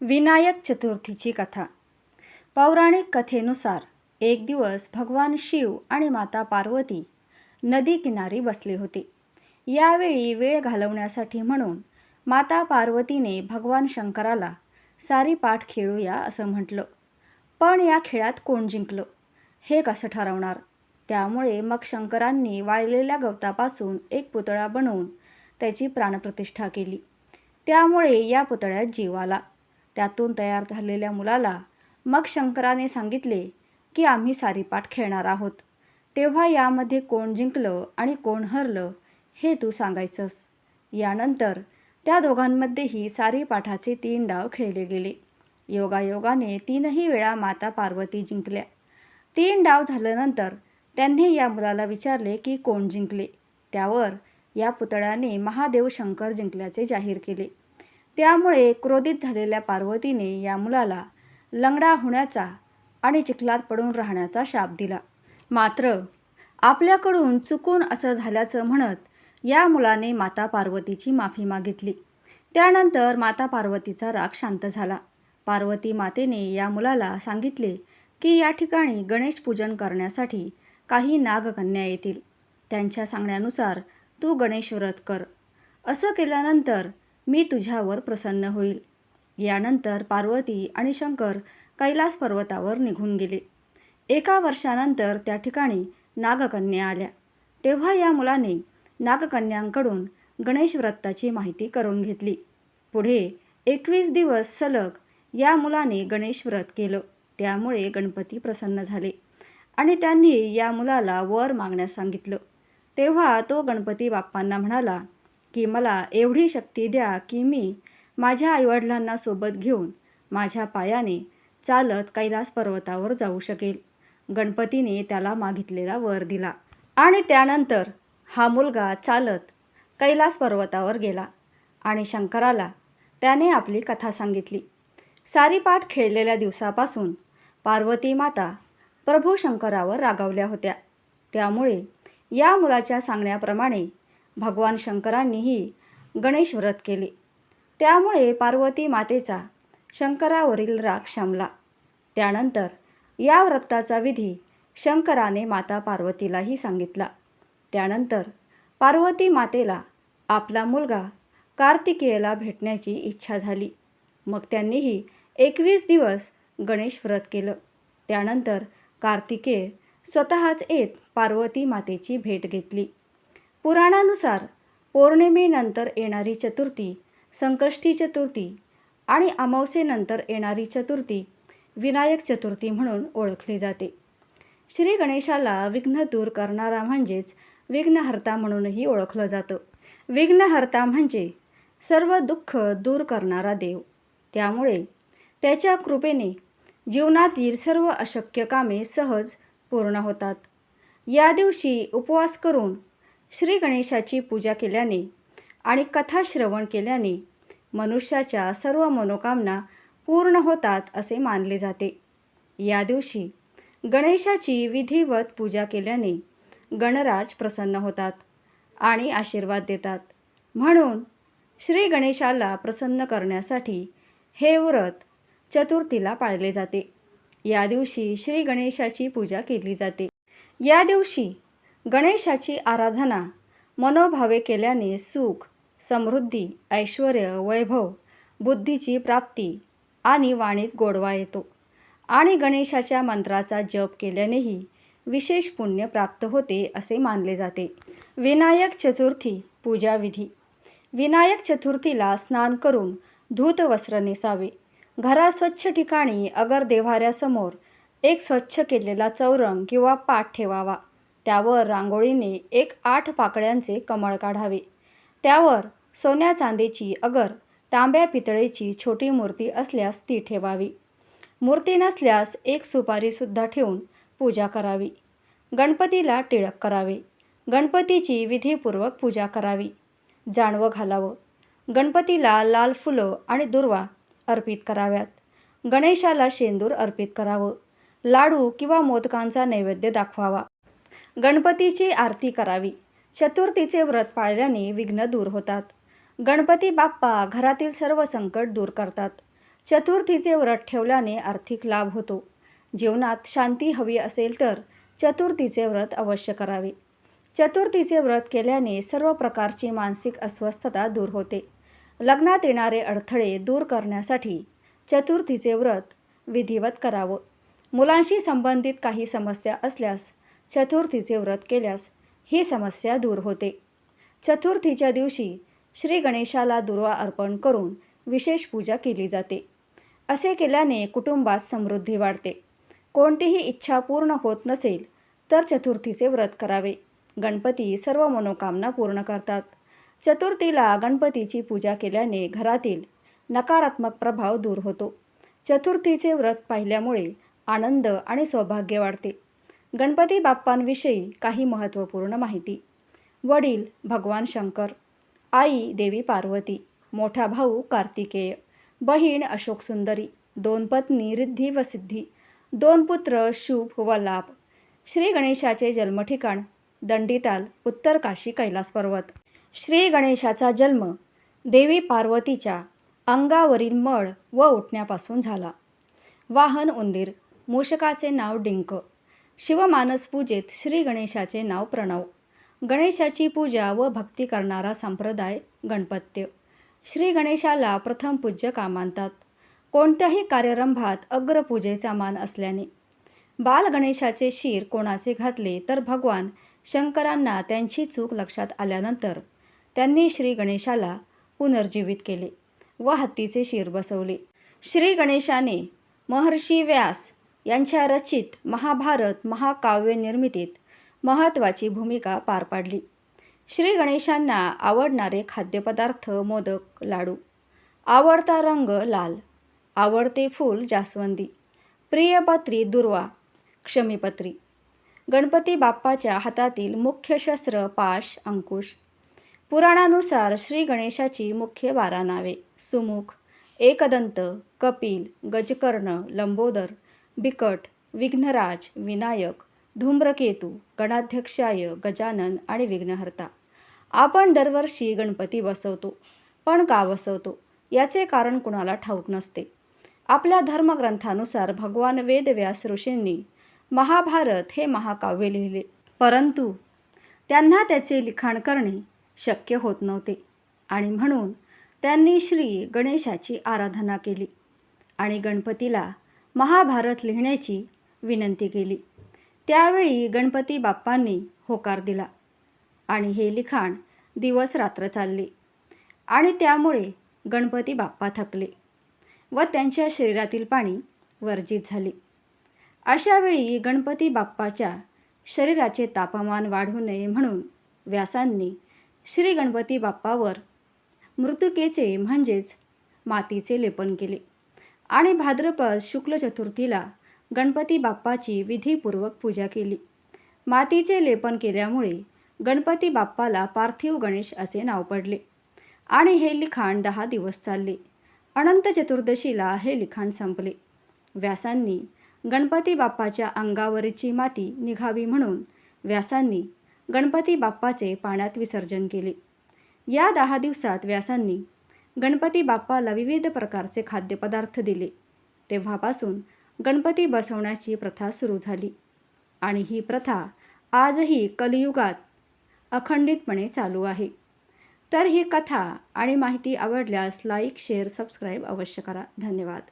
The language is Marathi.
विनायक चतुर्थीची कथा. पौराणिक कथेनुसार एक दिवस भगवान शिव आणि माता पार्वती नदी किनारी बसले होते. यावेळी वेळ घालवण्यासाठी म्हणून माता पार्वतीने भगवान शंकराला सारी पाठ खेळूया असं म्हटलं. पण या खेळात कोण जिंकलं? हे कसं ठरवणार? त्यामुळे मग शंकरांनी वाळलेल्या गवतापासून एक पुतळा बनवून त्याची प्राणप्रतिष्ठा केली. त्यामुळे या पुतळ्यात जीव आला. त्यातून तयार झालेल्या मुलाला मग शंकराने सांगितले की आम्ही सारीपाठ खेळणार आहोत. तेव्हा यामध्ये कोण जिंकलं आणि कोण हरलं हे तू सांगायचंस. यानंतर त्या दोघांमध्येही सारीपाठाचे तीन डाव खेळले गेले. योगायोगाने तीनही वेळा माता पार्वती जिंकल्या. तीन डाव झाल्यानंतर त्यांनी या मुलाला विचारले की कोण जिंकले? त्यावर या पुतळ्याने महादेव शंकर जिंकल्याचे जाहीर केले. त्यामुळे क्रोधित झालेल्या पार्वतीने या मुलाला लंगडा होण्याचा आणि चिखलात पडून राहण्याचा शाप दिला. मात्र आपल्याकडून चुकून असं झाल्याचं म्हणत या मुलाने माता पार्वतीची माफी मागितली. त्यानंतर माता पार्वतीचा राग शांत झाला. पार्वती मातेने या मुलाला सांगितले की या ठिकाणी गणेश पूजन करण्यासाठी काही नागकन्या येतील. त्यांच्या सांगण्यानुसार तू गणेश व्रत कर. असं केल्यानंतर मी तुझ्यावर प्रसन्न होईल. यानंतर पार्वती आणि शंकर कैलास पर्वतावर निघून गेले. एका वर्षानंतर त्या ठिकाणी नागकन्या आल्या. तेव्हा या मुलाने नागकन्यांकडून गणेश व्रताची माहिती करून घेतली. पुढे एकवीस दिवस सलग या मुलाने गणेश व्रत केलं. त्यामुळे गणपती प्रसन्न झाले आणि त्यांनी या मुलाला वर मागण्यास सांगितलं. तेव्हा तो गणपती बाप्पांना म्हणाला की मला एवढी शक्ती द्या की मी माझ्या आईवडिलांना सोबत घेऊन माझ्या पायाने चालत कैलास पर्वतावर जाऊ शकेल. गणपतीने त्याला मागितलेला वर दिला. आणि त्यानंतर हा मुलगा चालत कैलास पर्वतावर गेला आणि शंकराला त्याने आपली कथा सांगितली. सारी पाठ खेळलेल्या दिवसापासून पार्वती माता प्रभू शंकरावर रागावल्या होत्या. त्यामुळे या मुलाच्या सांगण्याप्रमाणे भगवान शंकरांनीही गणेश व्रत केले. त्यामुळे पार्वती मातेचा शंकरावरील राग शमला. त्यानंतर या व्रताचा विधी शंकराने माता पार्वतीलाही सांगितला. त्यानंतर पार्वती मातेला आपला मुलगा कार्तिकेयला भेटण्याची इच्छा झाली. मग त्यांनीही एकवीस दिवस गणेश व्रत केलं. त्यानंतर कार्तिकेय स्वतःच येत पार्वती मातेची भेट घेतली. पुराणानुसार पौर्णिमेनंतर येणारी चतुर्थी संकष्टी चतुर्थी आणि अमावस्येनंतर येणारी चतुर्थी विनायक चतुर्थी म्हणून ओळखली जाते. श्री गणेशाला विघ्न दूर करणारा म्हणजेच विघ्नहर्ता म्हणूनही ओळखलं जातं. विघ्नहर्ता म्हणजे सर्व दुःख दूर करणारा देव. त्यामुळे त्याच्या कृपेने जीवनातील सर्व अशक्य कामे सहज पूर्ण होतात. या दिवशी उपवास करून श्री गणेशाची पूजा केल्याने आणि कथा श्रवण केल्याने मनुष्याच्या सर्व मनोकामना पूर्ण होतात असे मानले जाते. या दिवशी गणेशाची विधिवत पूजा केल्याने गणराज प्रसन्न होतात आणि आशीर्वाद देतात. म्हणून श्री गणेशाला प्रसन्न करण्यासाठी हे व्रत चतुर्थीला पाळले जाते. या दिवशी श्री गणेशाची पूजा केली जाते. या दिवशी गणेशाची आराधना मनोभावे केल्याने सुख समृद्धी ऐश्वर वैभव बुद्धीची प्राप्ती आणि वाणीत गोडवा येतो. आणि गणेशाच्या मंत्राचा जप केल्यानेही विशेष पुण्य प्राप्त होते असे मानले जाते. विनायक चतुर्थी पूजाविधी विनायक चतुर्थीला स्नान करून धूत वस्त्र नेसावे. घरा स्वच्छ ठिकाणी अगर देव्हाऱ्यासमोर एक स्वच्छ केलेला चौरंग किंवा पाठ ठेवावा. त्यावर रांगोळीने एक आठ पाकळ्यांचे कमळ काढावे. त्यावर सोन्या चांदीची अगर तांब्या पितळेची छोटी मूर्ती असल्यास ती ठेवावी. मूर्ती नसल्यास एक सुपारीसुद्धा ठेवून पूजा करावी. गणपतीला टिळक करावे. गणपतीची विधीपूर्वक पूजा करावी. जाणवं घालावं. गणपतीला लाल फुलं आणि दुर्वा अर्पित कराव्यात. गणेशाला शेंदूर अर्पित करावं. लाडू किंवा मोदकांचा नैवेद्य दाखवावा. गणपतीची आरती करावी. चतुर्थीचे व्रत पाळल्याने विघ्न दूर होतात. गणपती बाप्पा घरातील सर्व संकट दूर करतात. चतुर्थीचे व्रत ठेवल्याने आर्थिक लाभ होतो. जीवनात शांती हवी असेल तर चतुर्थीचे व्रत अवश्य करावे. चतुर्थीचे व्रत केल्याने सर्व प्रकारची मानसिक अस्वस्थता दूर होते. लग्नात येणारे अडथळे दूर करण्यासाठी चतुर्थीचे व्रत विधिवत करावं. मुलांशी संबंधित काही समस्या असल्यास चतुर्थीचे व्रत केल्यास ही समस्या दूर होते. चतुर्थीच्या दिवशी श्री गणेशाला दुर्वा अर्पण करून विशेष पूजा केली जाते. असे केल्याने कुटुंबात समृद्धी वाढते. कोणतीही इच्छा पूर्ण होत नसेल तर चतुर्थीचे व्रत करावे. गणपती सर्व मनोकामना पूर्ण करतात. चतुर्थीला गणपतीची पूजा केल्याने घरातील नकारात्मक प्रभाव दूर होतो. चतुर्थीचे व्रत पाहिल्यामुळे आनंद आणि सौभाग्य वाढते. गणपती बाप्पांविषयी काही महत्त्वपूर्ण माहिती. वडील भगवान शंकर आई देवी पार्वती मोठा भाऊ कार्तिकेय बहीण अशोक सुंदरी दोन पत्नी रिद्धी व सिद्धी दोन पुत्र शुभ व लाभ श्री गणेशाचे जन्मठिकाण दंडीताल उत्तर काशी कैलास पर्वत. श्री गणेशाचा जन्म देवी पार्वतीच्या अंगावरील मळ व उठण्यापासून झाला. वाहन उंदीर मूषकाचे नाव डिंक. शिवमानसपूजेत श्री गणेशाचे नाव प्रणव. गणेशाची पूजा व भक्ती करणारा संप्रदाय गणपत्य. श्री गणेशाला प्रथम पूज्य का मानतात कोणत्याही कार्यरंभात अग्रपूजेचा मान असल्याने. बाल गणेशाचे शिर कोणाचे घातले तर भगवान शंकरांना त्यांची चूक लक्षात आल्यानंतर त्यांनी श्री गणेशाला पुनर्जीवित केले व हत्तीचे शिर बसवले. श्री गणेशाने महर्षी व्यास यांच्या रचित महाभारत महाकाव्य निर्मितीत महत्त्वाची भूमिका पार पाडली. श्री गणेशांना आवडणारे खाद्यपदार्थ मोदक लाडू. आवडता रंग लाल. आवडते फूल जास्वंदी. प्रियपत्री दुर्वा क्षमीपत्री गणपती बाप्पाच्या हातातील मुख्य शस्त्र पाश अंकुश. पुराणानुसार श्री गणेशाची मुख्य बारा नावे सुमुख एकदंत कपिल गजकर्ण लंबोदर बिकट विघ्नराज विनायक धूम्रकेतू गणाध्यक्षाय गजानन आणि विघ्नहर्ता. आपण दरवर्षी गणपती बसवतो पण का बसवतो? याचे कारण कुणाला ठाऊक नसते. आपल्या धर्मग्रंथानुसार भगवान वेदव्यास ऋषींनी महाभारत हे महाकाव्य लिहिले. परंतु त्यांना त्याचे लिखाण करणे शक्य होत नव्हते आणि म्हणून त्यांनी श्री गणेशाची आराधना केली आणि गणपतीला महाभारत लिहिण्याची विनंती केली. त्यावेळी गणपती बाप्पांनी होकार दिला आणि हे लिखाण दिवस रात्र चालले आणि त्यामुळे गणपती बाप्पा थकले व त्यांच्या शरीरातील पाणी वर्जित झाले. अशावेळी गणपती बाप्पाच्या शरीराचे तापमान वाढू नये म्हणून व्यासांनी श्री गणपती बाप्पावर मृतुकेचे म्हणजेच मातीचे लेपन केले. आणि भाद्रपद शुक्ल चतुर्थीला गणपती बाप्पाची विधीपूर्वक पूजा केली. मातीचे लेपन केल्यामुळे गणपती बाप्पाला पार्थिव गणेश असे नाव पडले. आणि हे लिखाण दहा दिवस चालले. अनंत चतुर्दशीला हे लिखाण संपले. व्यासांनी गणपती बाप्पाच्या अंगावरची माती निघावी म्हणून व्यासांनी गणपती बाप्पाचे पाण्यात विसर्जन केले. या दहा दिवसात व्यासांनी गणपती बाप्पाला विविध प्रकारचे खाद्यपदार्थ दिले. तेव्हापासून गणपती बसवण्याची प्रथा सुरू झाली. आणि ही प्रथा आजही कलियुगात अखंडितपणे चालू आहे. तर ही कथा आणि माहिती आवडल्यास लाईक शेअर सबस्क्राईब अवश्य करा. धन्यवाद.